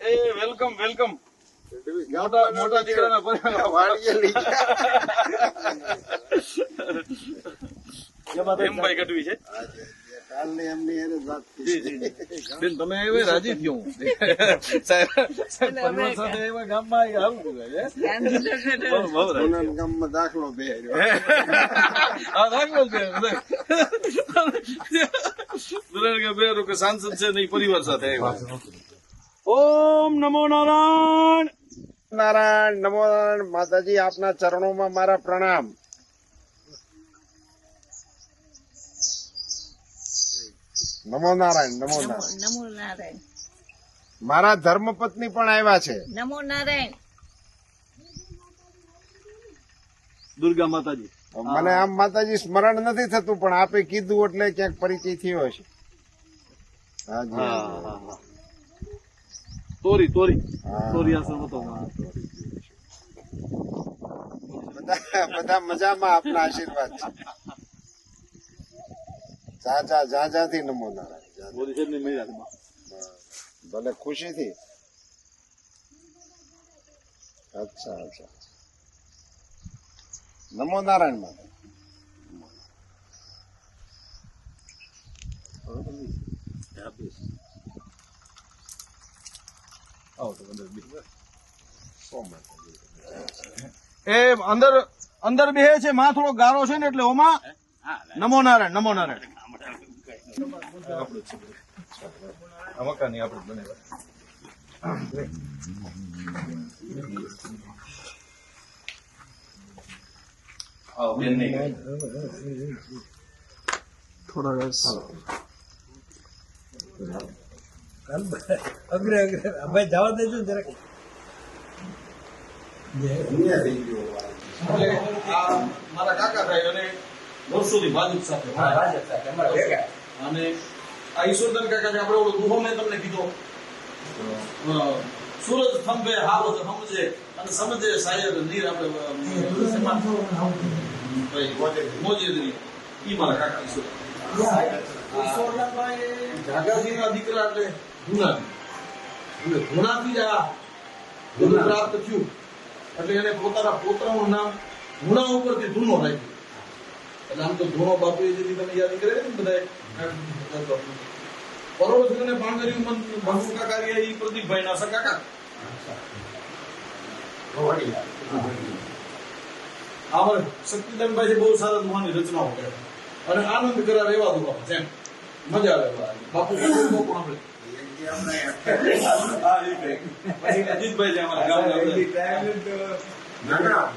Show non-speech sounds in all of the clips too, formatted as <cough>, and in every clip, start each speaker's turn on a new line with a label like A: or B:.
A: એ welcome welcome. મોટા મોટા દીકરાના પરિવાર.
B: એમ
A: ભાઈ કટવી છે.
B: એમની વાત
A: બેન તમે રાજી થયો. <laughs> સાહેબ સાથે ગામમાં આવી
B: ગામમાં દાખલો. <laughs>
A: દાખલો કે સાંસદ છે નહીં પરિવાર સાથે આવ્યા. ઓમ નમો નારાયણ.
B: નારાયણ નમો નારાયણ. માતાજી આપના ચરણોમાં મારા પ્રણામ. નમો નારાયણ નમો નારાયણ
C: નમો નારાયણ
B: મારા ધર્મપત્ની પણ આવ્યા છે.
C: નમો નારાયણ
A: દુર્ગા માતાજી.
B: મને આમ માતાજી સ્મરણ નથી થતું પણ આપે કીધું એટલે ક્યાંક પરિચય થયો છે હાજી
A: હા હા હા. તોરી તોરી. તોરી આશ્રમ હતો
B: બધા બધા મજામાં આપના આશીર્વાદ છે. જા જા જા જાથી નમો નારાયણ જા જા.
A: મોદી સાહેબની
B: ભલે ખુશીથી. અચ્છા અચ્છા નમો નારાયણ માતા.
A: એ અંદર અંદર બે છે માં થોડો ગારો છે ને એટલે ઓમાં નમો નારાયણ નમો નારાયણ. આ મકાન આપણે બનાવ્યા આવો
D: અગ્રે અગ્રે. ભાઈ જવા દેજો જરાક.
A: મારા કાકા ભાઈ અને વર્ષોથી ભાજપ સાથે અને આ ઈશ્વરધન કાકા આપણે ઓલો દુહો મેં તમને કીધો. સૂરજ થંભે હારો સમજે અને સમજે શાયર નીર આપણે મોજેદરી ઈ મારા કાકા ઈશ્વર. દીકરા એટલે ધુનાથી જ આ બધું પ્રાપ્ત થયું. એટલે એને પોતાના પોતાનું નામ ગુણા ઉપરથી ધૂનો રાખ્યું. એટલે આમ તો ધૂણો બાપુ એ જેથી તમે યાદ કરે ને બધા પણ કર્યું મન ભંગુ કાકારિયા એ પ્રદીપભાઈ ના કાકા? આમાં શક્તિદાનભાઈ છે બહુ સારા દુહાની રચનાઓ કરે. અને આનંદ કરાવે એવા દુહા જેમ. મજા આવે બાપુ પણ આપણે? અજીતભાઈ છે અમારા ગામના
B: ના ના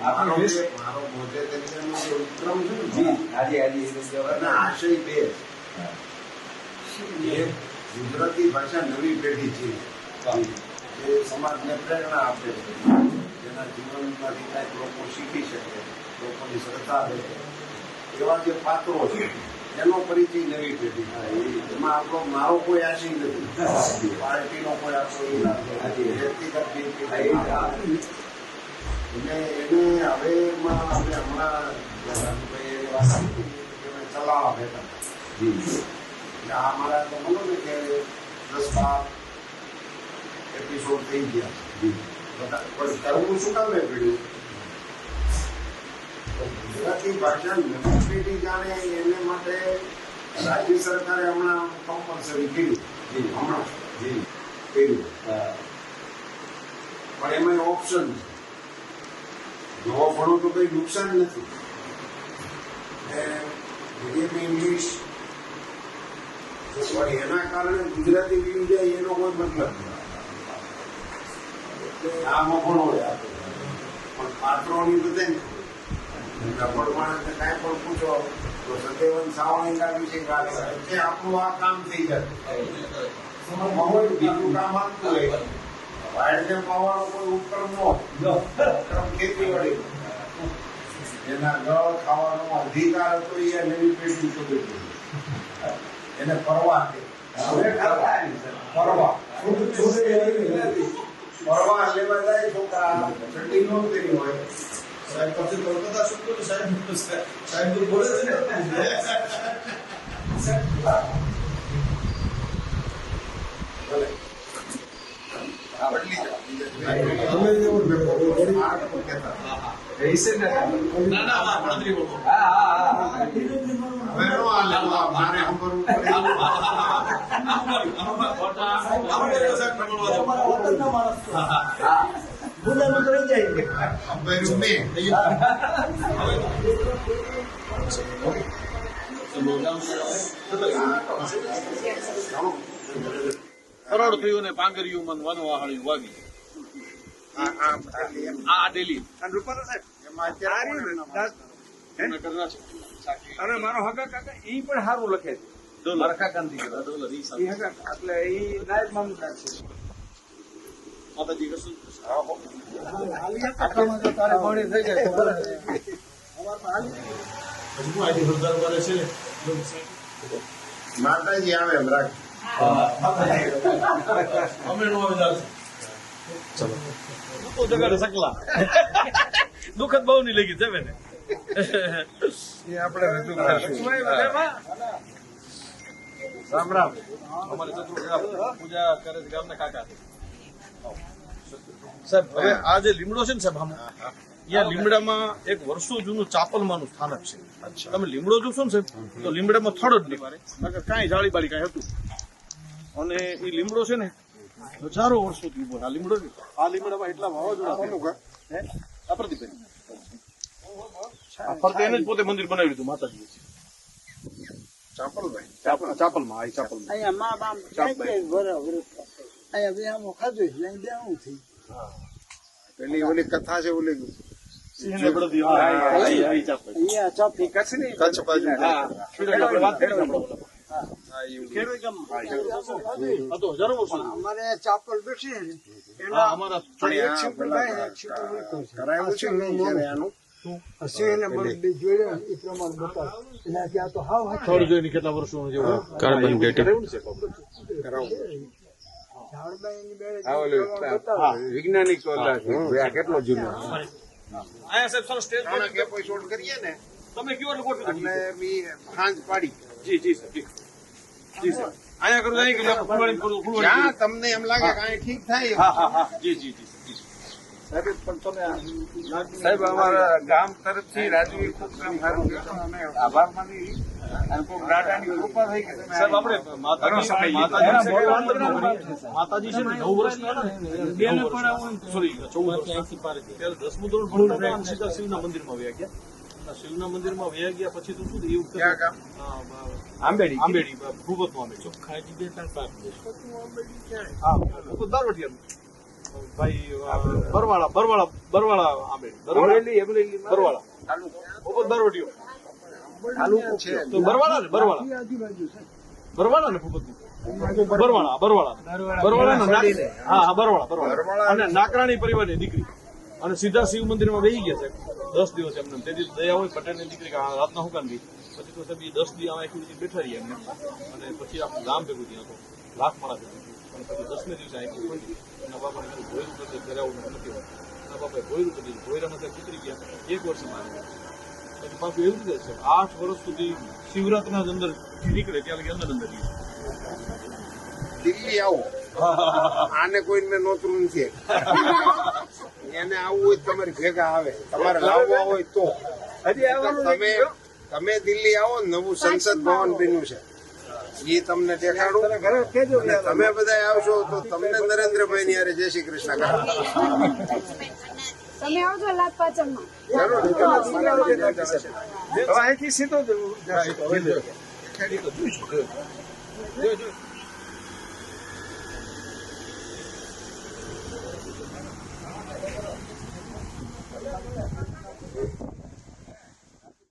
B: ને. ગુજરાતી ભાષા નવી પેઢી છે. જે સમાજને પ્રેરણા આપે છે. જેના જીવનમાંથી કાંઈક લોકો શીખી શકે લોકોની શ્રદ્ધા રહે. એવા જે પાત્રો છે એનો પરિચય નવી પેઢી થાય. એમાં આપણો મારો કોઈ આશય નથી. પાર્ટીનો કોઈ આપણો વ્યક્તિગત એટલે એને હવે એમાં આપણે હમણાં ચલાવવા બેઠા એટલે આ અમારા તો બોલો ને કે દસ બાર એપિસોડ થઈ ગયા પણ કરવું શું કામે પડ્યું ગુજરાતી ભાષા નવી પેઢી જાણે એને માટે રાજ્ય સરકારે હમણાં કમ્પલસરી કર્યું હમણાં કર્યું પણ એમાં ઓપ્શન છે નવો ભણો તો કઈ નુકસાન નથી. મીડિયમ ઇંગ્લિશ પણ એના કારણે ગુજરાતી વીવી જાય એનો કોઈ મતલબ નથી. આમાં ભણો. પણ પાત્રોની બધે નફળ માણસને કાંઈ પણ પૂછો તો સત્યવંત સાવણીના વિશે વાત કરે આપણું આ કામ થઈ જાય. બીજું કામ આપતું હોય. વાયરને પાવાનો કોઈ ઉપક્રમ ન હોય. ઉપક્રમ ખેતીવાડી એના ગળ ખાવાનો અધિકાર હતો એ નવી પેઢી શોધી. એને પરવા કે પરવા. પરવા લેવા જાય છોકરા. ઠંડી નો કરી હોય.
A: સાહેબ પછી કલકત્તા ને સાહેબ સાહેબ બોલે છે ને <laughs>
B: ભલે. આ બદલી જાઓ, બીજા દિવસે.
A: તમે જેવું ને થોડી-
B: આ લોકો કહેતા.
A: ના ના હા, ગણતરી બોલો.
B: હવે નો હાલે, તો આ મારે સાંભળવું પડે.
A: અમરેલી સાહેબ નંબર
D: ગુનાનું તો રહી જાય
B: સાંભળ્યું
A: કરોડ થયું ને પાંગરિયું મન વનવાહળ્યું વાગી
B: આ- આ એમ.
A: આ ડેલી.
B: અત્યારે
A: તમે છે
C: અને મારો હકા કાકા એ પણ સારું લખે છે.
A: સાથે
C: હગા એટલે એ નાયબ મામલતદાર છે.
A: માતાજી કશું?
C: થઈ જાય
B: માતાજી આવે એમ રાખ.
A: અમે નો આવી જગાડે સકલા. દુખદ બહુ નહીં લગી જમે ને
C: ઈ આપણે રજૂ કરશું. રામ રામ.
A: અમારે શત્રુ પૂજા કરે છે ગામના કાકા. સાહેબ હવે આ જે લીમડો છે ને સાહેબ આમ અહીંયા લીમડામાં એક વર્ષો જૂનું ચાપલમાનું સ્થાનક છે. તમે લીમડો જોશો ને સાહેબ તો લીમડામાં થડ જ નહીં. મારે કાંઈ જાળી બાળી કાંઈ હતું? અને એ લીમડો છે ને હજારો વર્ષોથી ઊભો આ લીમડો આ લીમડામાં એટલા વાવાઝોડા હે? આ પ્રદીપભાઈ આ એને જ પોતે મંદિર બનાવ્યું હતું માતાજી
B: ચાપલભાઈ.
A: ચાપલ ચાપલમાં આ ચાપલમાં.
E: અહીંયા મા અહીંયા ખાધું થઈ
B: પેલી ઓલી કથા છે ઓલી.
E: અહીંયા
B: કચ્છ બાજુ.
E: અમારે ચાપલ.
B: કરાયું છે.
A: કેટલા કાર્બન ડેટિંગ.
C: વૈજ્ઞાનિક. કેટલો જૂનો?
A: આયા સાહેબ સરસ સ્ટેજ પર
B: કરીએ ને?
A: તમે કયો એટલે
B: સાંજ પાડી.
A: જી જી સર જી. જી સર આયા કરું અહીં કે ફૂલવાડી કરું ફૂલવાડી
B: જ્યાં તમને એમ લાગે કે આ ઠીક થાય
A: હા હા હા. જી જી જી જી
C: સાહેબ પણ તમે સાહેબ અમારા ગામ તરફથી રાજવી ખૂબ કામ સારું કર્યું અમે આભાર માની
A: માતાજી છે ને? નવ સોરી ચૌદ વર્ષ ત્યારે દસમું ધોરણ ભણતા શિવના મંદિરમાં વયા ગયા. શિવના મંદિરમાં. વ્યા ગયા પછી તો શું થયું? એવું
B: ગામ?
A: હા, બા-
C: આંબેડી.
A: આંબેડી ભૂપતનું આંબેડી હા. ભૂપત દારવટીયાનું. ભાઈ બરવાળા બરવાળા બરવાળા આંબેડી.
C: અમરેલી અમરેલી
A: બરવાળા. ભૂપત દારવટીયો
B: તાલુકો છે.
A: તો બરવાળા ને બરવાળા.
E: આજુબાજુ છે.
A: બરવાળા ને ભૂપતનું બરવાળા બરવાળા. બરવાળા. ને હા હા બરવાળા બરવાળા. અને નાકરાણી પરિવારની દીકરી. અને સીધા શિવ મંદિરમાં બેસી ગયા છે. દસ દિવસ એમને. તેથી દયા હોય પટેલની દીકરી આ રાતના હું કાંધી પછી તો સાહેબ દસ દી આમાં આખી બધી બેઠા રહ્યા એમને. અને પછી આખું ગામ ભેગું ત્યાં તો લાખ માણસ ભેગું થયું. અને પછી દસમે દિવસે આખી ખોલી. એના બાપાને કીધું ભોયરું નથી ઘરે આવું નથી હોતું. એના બાપાએ ભોયરું કરી ભોયરામાં સાહેબ ઉતરી ગયા? એક વર્ષ મારે પછી બાપુ એવું જ છે આઠ વર્ષ સુધી શિવરાત્રના જ અંદર નીકળે ત્યાં લગી અંદર અંદર.
B: દિલ્હી આવો. આને કોઈને નોતરું નથી. એને આવવું હોય તમારી ભેગા આવે. તમારે લાવવા હોય તો.
C: હજી આવવાનું
B: તમે તમે દિલ્હી આવો નવું સંસદ ભવન બન્યું છે. એ તમને દેખાડું. અને તમે બધા આવશો તો તમને નરેન્દ્રભાઈ ની હારે જય શ્રી કૃષ્ણ.
F: તમે આવજો લાભ
C: સીધો
A: જોઈ.